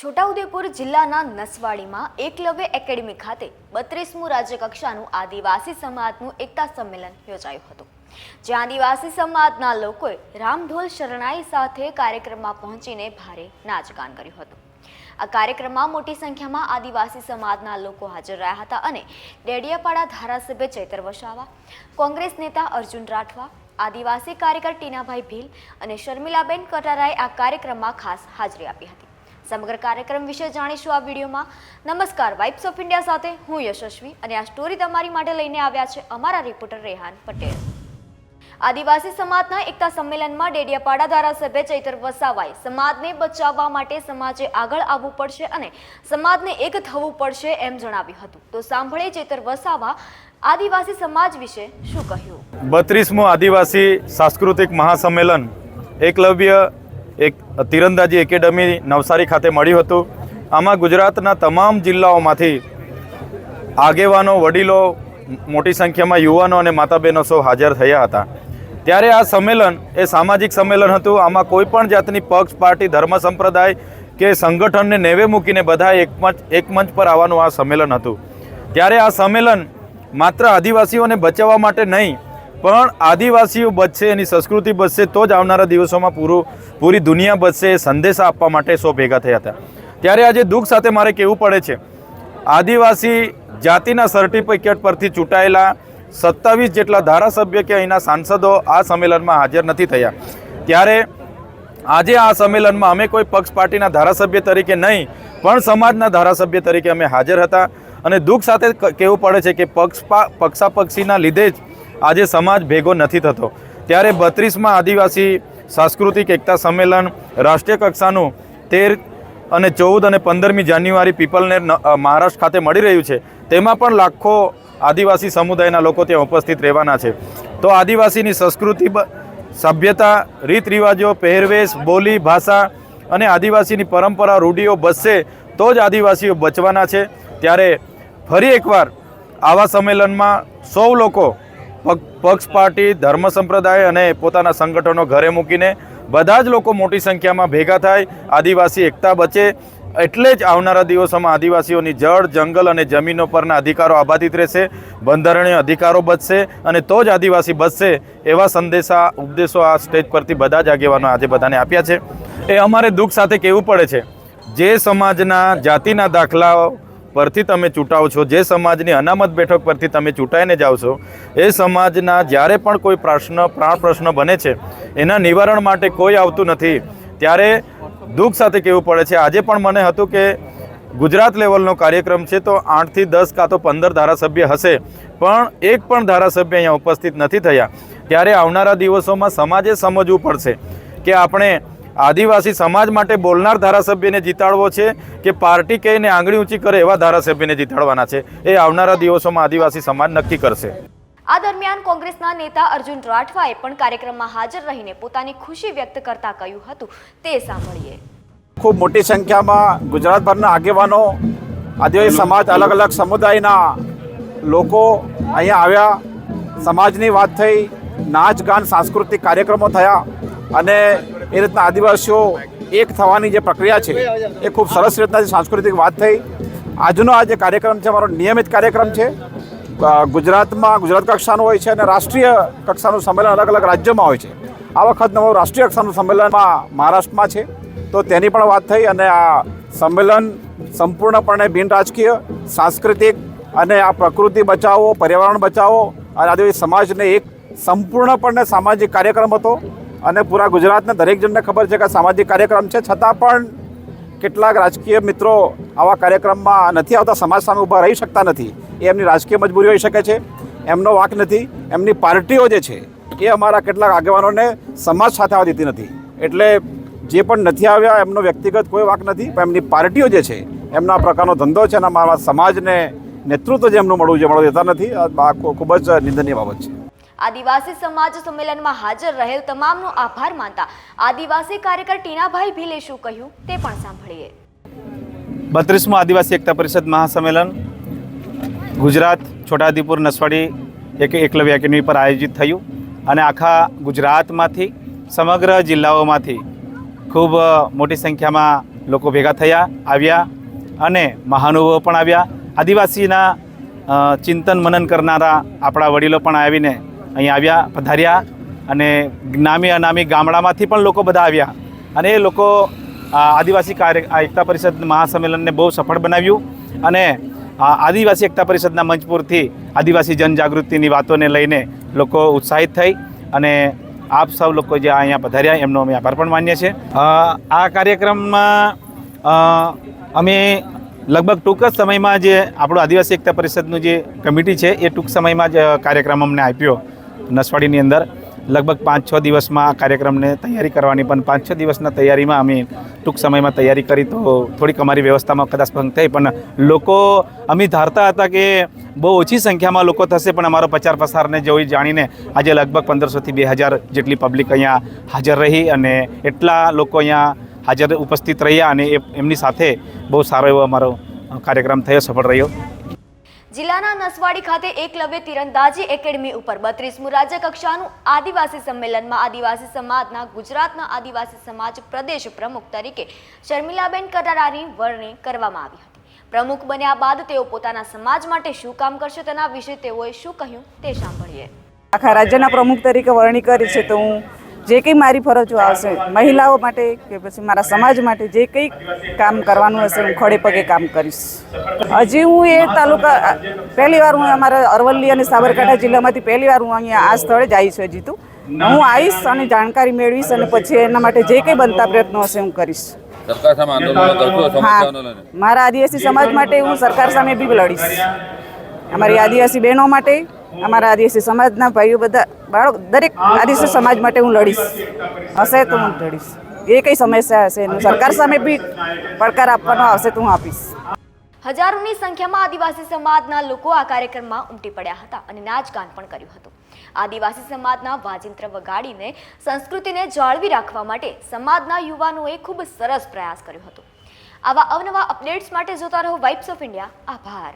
છોટાઉદેપુર જિલ્લાના નસવાડીમાં એકલવ્ય એકેડમી ખાતે બત્રીસમું રાજ્યકક્ષાનું આદિવાસી સમાજનું એકતા સંમેલન યોજાયું હતું. જ્યાં આદિવાસી સમાજના લોકોએ રામઢોલ શરણાઈ સાથે કાર્યક્રમમાં પહોંચીને ભારે નાચગાન કર્યું હતું. આ કાર્યક્રમમાં મોટી સંખ્યામાં આદિવાસી સમાજના લોકો હાજર રહ્યા હતા અને ડેડિયાપાડા ધારાસભ્ય ચૈતર વસાવા, કોંગ્રેસ નેતા અર્જુન રાઠવા, આદિવાસી કાર્યકર ટીનાભાઈ ભીલ અને શર્મિલાબેન કટારાએ આ કાર્યક્રમમાં ખાસ હાજરી આપી હતી. સમગ્ર કાર્યક્રમ વિશે જાણીશું આ વિડીયોમાં. નમસ્કાર વાઇબ્સ ઓફ ઇન્ડિયા સાથે હું યશસ્વી અને આ સ્ટોરી તમારી માટે લઈને આવ્યા છે અમારા રિપોર્ટર રેહાન પટેલ. આદિવાસી સમાજના એકતા સંમેલનમાં ડેડિયાપાડા ધારાસભ્ય ચૈતર વસાવાએ સમાજને બચાવવા માટે સમાજે આગળ આવવું પડશે અને સમાજને એક થવું પડશે એમ જણાવ્યું હતું. તો સાંભળે ચૈતર વસાવા આદિવાસી સમાજ વિશે શું કહ્યું? બત્રીસમું આદિવાસી સાંસ્કૃતિક મહાસંમેલન, એકલવ્ય એક તીરંદાજી એકેડમી નવસારી ખાતે મળ્યું હતું. આમાં ગુજરાતના તમામ જિલ્લાઓમાંથી આગેવાનો, વડીલો, મોટી સંખ્યામાં યુવાનો અને માતા બહેનો સૌ હાજર થયા હતા. ત્યારે આ સંમેલન એ સામાજિક સંમેલન હતું. આમાં કોઈ પણ જાતની પક્ષ, પાર્ટી, ધર્મ, સંપ્રદાય કે સંગઠનને નેવે મૂકીને બધા એક મંચ એક મંચ પર આવવાનું આ સંમેલન હતું. ત્યારે આ સંમેલન માત્ર આદિવાસીઓને બચાવવા માટે નહીં પણ આદિવાસીઓ બચશે, એની સંસ્કૃતિ બચશે, તો જ આવનારા દિવસોમાં પૂરું પૂરી દુનિયા બચશે એ સંદેશા આપવા માટે સૌ ભેગા થયા હતા. ત્યારે આજે દુઃખ સાથે મારે કહેવું પડે છે, આદિવાસી જાતિના સર્ટિફિકેટ પરથી ચૂંટાયેલા સત્તાવીસ જેટલા ધારાસભ્ય કે અહીંના સાંસદો આ સંમેલનમાં હાજર નથી થયા. ત્યારે આજે આ સંમેલનમાં અમે કોઈ પક્ષ પાર્ટીના ધારાસભ્ય તરીકે નહીં, પણ સમાજના ધારાસભ્ય તરીકે અમે હાજર હતા. અને દુઃખ સાથે કહેવું પડે છે કે પક્ષ પક્ષાપક્ષીના લીધે જ આજે સમાજ ભેગો નથી થતો. ત્યારે બત્રીસમાં આદિવાસી, સાંસ્કૃતિક એકતા સંમેલન, રાષ્ટ્રીય કક્ષાનું તેર અને ચૌદ અને પંદરમી જાન્યુઆરી પીપલને મહારાષ્ટ્ર ખાતે મળી રહ્યું છે. તેમાં પણ લાખો આદિવાસી સમુદાયના લોકો ત્યાં ઉપસ્થિત રહેવાના છે. તો આદિવાસીની સંસ્કૃતિ સભ્યતા, રીત રિવાજો, પહેરવેશ, બોલી, ભાષા અને આદિવાસીની પરંપરા, રૂઢિઓ બસશે તો જ આદિવાસીઓ બચવાના છે. ત્યારે ફરી એકવાર આવા સંમેલનમાં સૌ લોકો પક્ષ પાર્ટી, ધર્મ સંપ્રદાય અને પોતાના સંગઠનો ઘરે મૂકીને બધા જ લોકો મોટી સંખ્યામાં ભેગા થાય, આદિવાસી એકતા બચે, એટલે જ આવનારા દિવસોમાં આદિવાસીઓની જળ, જંગલ અને જમીનો પરના અધિકારો આબાદિત રહેશે, બંધારણીય અધિકારો બચશે અને તો જ આદિવાસી બચશે એવા સંદેશા, ઉપદેશો આ સ્ટેજ પરથી બધા જ આગેવાનો આજે બધાને આપ્યા છે. એ અમારે દુઃખ સાથે કહેવું પડે છે. જે સમાજના, જાતિના દાખલાઓ પરથી તમે ચૂંટાવો છો, જે સમાજની અનામત બેઠક પરથી તમે ચૂંટાઈને જાઓ છો એ સમાજના જ્યારે પણ કોઈ પ્રશ્ન, પ્રાણ પ્રશ્ન બને છે, એના નિવારણ માટે કોઈ આવતું નથી, ત્યારે દુઃખ સાથે કહેવું પડે છે. આજે પણ મને હતું કે ગુજરાત લેવલનો કાર્યક્રમ છે તો આઠથી દસ કાં તો પંદર ધારાસભ્ય હશે, પણ એક પણ ધારાસભ્ય અહીંયા ઉપસ્થિત નથી થયા. ત્યારે આવનારા દિવસોમાં સમાજે સમજવું પડશે કે આપણે આદિવાસી સમાજ માટે બોલનાર ધારાસભ્યને જીતાડવો છે કે પાર્ટી કહીને આંગળી ઊંચી કરે એવા ધારાસભ્યને જીતાડવાના છે. એ આવનારા દિવસોમાં આદિવાસી સમાજ નક્કી કરશે. આ દરમિયાન કોંગ્રેસના નેતા અર્જુન રાઠવાએ પણ કાર્યક્રમમાં હાજર રહીને પોતાની ખુશી વ્યક્ત કરતા કહ્યું હતું. તે સાંભળીએ. ખૂબ મોટી સંખ્યામાં ગુજરાતભરના આગેવાનો આદિવાસી સમાજ અલગ અલગ સમુદાયના લોકો અહીંયા આવ્યા. સમાજની વાત થઈ નાચ ગાન સાંસ્કૃતિક કાર્યક્રમો થયા અને એ રીતના આદિવાસીઓ એક થવાની જે પ્રક્રિયા છે, એ ખૂબ સરસ રીતના જે સાંસ્કૃતિક વાત થઈ. આજનો આ જે કાર્યક્રમ છે મારો નિયમિત કાર્યક્રમ છે. ગુજરાતમાં ગુજરાત કક્ષાનું હોય છે અને રાષ્ટ્રીય કક્ષાનું સંમેલન અલગ અલગ રાજ્યોમાં હોય છે. આ વખત નવું રાષ્ટ્રીય કક્ષાનું સંમેલનમાં મહારાષ્ટ્રમાં છે. તો તેની પણ વાત થઈ અને આ સંમેલન સંપૂર્ણપણે બિન રાજકીય, સાંસ્કૃતિક અને આ પ્રકૃતિ બચાવો, પર્યાવરણ બચાવો અને આદિવાસી સમાજને એક સંપૂર્ણપણે સામાજિક કાર્યક્રમ હતો. અને પૂરા ગુજરાતને દરેક જણને ખબર છે કે સામાજિક કાર્યક્રમ છે. છતાં પણ કેટલાક રાજકીય મિત્રો આવા કાર્યક્રમમાં નથી આવતા, સમાજ સામે ઊભા રહી શકતા નથી. એ એમની રાજકીય મજબૂરી હોઈ શકે છે. એમનો વાંક નથી. એમની પાર્ટીઓ જે છે, એ અમારા કેટલાક આગેવાનોને સમાજ સાથે આવવા દેતી નથી. એટલે જે પણ નથી આવ્યા, એમનો વ્યક્તિગત કોઈ વાંક નથી, પણ એમની પાર્ટીઓ જે છે, એમના પ્રકારનો ધંધો છે અને અમારા સમાજને નેતૃત્વ જે એમનું મળવું જે મળવું દેતા નથી. આ ખૂબ જ નિંદનીય બાબત છે. આદિવાસી સમાજ સંમેલનમાં હાજર રહેલ તમામનો આભાર માનતા આદિવાસી કાર્યકર ટીનાભાઈ ભીલે શું કહ્યું તે પણ સાંભળીએ. બત્રીસમું આદિવાસી એકતા પરિષદ મહાસંમેલન ગુજરાત છોટાઉદેપુર નસવાડી એક એકલવ્ય એકેડમી પર આયોજિત થયું અને આખા ગુજરાતમાંથી સમગ્ર જિલ્લાઓમાંથી ખૂબ મોટી સંખ્યામાં લોકો ભેગા થયા, આવ્યા અને મહાનુભાવો પણ આવ્યા. આદિવાસીના ચિંતન મનન કરનારા આપણા વડીલો પણ આવીને અહીં આવ્યા, પધાર્યા અને નામી અનામી ગામડામાંથી પણ લોકો બધા આવ્યા. અને એ લોકો આદિવાસી કાર્ય એકતા પરિષદ મહાસંમેલનને બહુ સફળ બનાવ્યું. અને આદિવાસી એકતા પરિષદના મંચ પૂરથી આદિવાસી જનજાગૃતિની વાતોને લઈને લોકો ઉત્સાહિત થઈ અને આપ સૌ લોકો જે અહીંયા પધાર્યા, એમનો અમે આભાર પણ માનીએ છીએ. આ કાર્યક્રમમાં અમે લગભગ ટૂંક જ સમયમાં જે આપણું આદિવાસી એકતા પરિષદનું જે કમિટી છે, એ ટૂંક સમયમાં જ કાર્યક્રમ અમને આપ્યો. નસવાડીની અંદર લગભગ પાંચ છ દિવસમાં આ કાર્યક્રમને તૈયારી કરવાની પણ પાંચ છ દિવસના તૈયારીમાં અમે ટૂંક સમયમાં તૈયારી કરી તો થોડીક અમારી વ્યવસ્થામાં કદાચ ભંગ થઈ પણ લોકો અમે ધારતા હતા કે બહુ ઓછી સંખ્યામાં લોકો થશે પણ અમારો પ્રચાર પ્રસારને જોઈ જાણીને આજે લગભગ પંદરસોથી બે હજાર જેટલી પબ્લિક અહીંયા હાજર રહી અને એટલા લોકો અહીંયા હાજર ઉપસ્થિત રહ્યા અને એમની સાથે બહુ સારો એવો અમારો કાર્યક્રમ થયો, સફળ રહ્યો. જિલ્લાના નસવાડી ખાતે એકલવ્ય તીરંદાજી એકેડમી ઉપર બત્રીસમું રાજ્ય કક્ષાનું આદિવાસી સંમેલનમાં આદિવાસી સમાજના ગુજરાતના આદિવાસી સમાજ પ્રદેશ પ્રમુખ તરીકે શર્મિલાબેન કટારાની વરણી કરવામાં આવી હતી. પ્રમુખ બન્યા બાદ તેઓ પોતાના સમાજ માટે શું કામ કરશે તેના વિશે તેઓએ શું કહ્યું તે સાંભળીએ. આખા રાજ્યના પ્રમુખ તરીકે વરણી કરી છે તો હું જે કંઈ મારી ફરજો આવશે મહિલાઓ માટે કે પછી મારા સમાજ માટે જે કંઈ કામ કરવાનું હશે હું ખડે પગે કામ કરીશ. હજી હું એ તાલુકા પહેલી વાર હું અમારા અરવલ્લી અને સાબરકાંઠા જિલ્લામાંથી પહેલી વાર હું અહીંયા આ સ્થળે જ આવી છું હજી તું. હું આવીશ અને જાણકારી મેળવીશ અને પછી એના માટે જે કંઈ બનતા પ્રયત્નો હશે હું કરીશ. સરકાર સામે આંદોલન મારા આદિવાસી સમાજ માટે હું સરકાર સામે બી લડીશ અમારી આદિવાસી બહેનો માટે અમારા આદિવાસી સમાજના ભાઈઓ બધા, બાળક, દરેક આદિવાસી સમાજ માટે હું લડીશ. હશે તો હું લડીશ. એ કઈ સમસ્યા હશે એનું સરકાર સામે બી પડકાર આપવાનો આવશે તો હું આપીશ. હજારોની સંખ્યામાં આદિવાસી સમાજના લોકો આ કાર્યક્રમમાં ઉમટી પડ્યા હતા અને નાચગાન પણ કર્યું હતું. આદિવાસી સમાજના વાજિંત્ર વગાડીને સંસ્કૃતિને જાળવી રાખવા માટે સમાજના યુવાનોએ ખૂબ સરસ પ્રયાસ કર્યો હતો. આવા અવનવા અપડેટ્સ માટે જોતા રહો વાઇબ્સ ઓફ ઇન્ડિયા આભાર.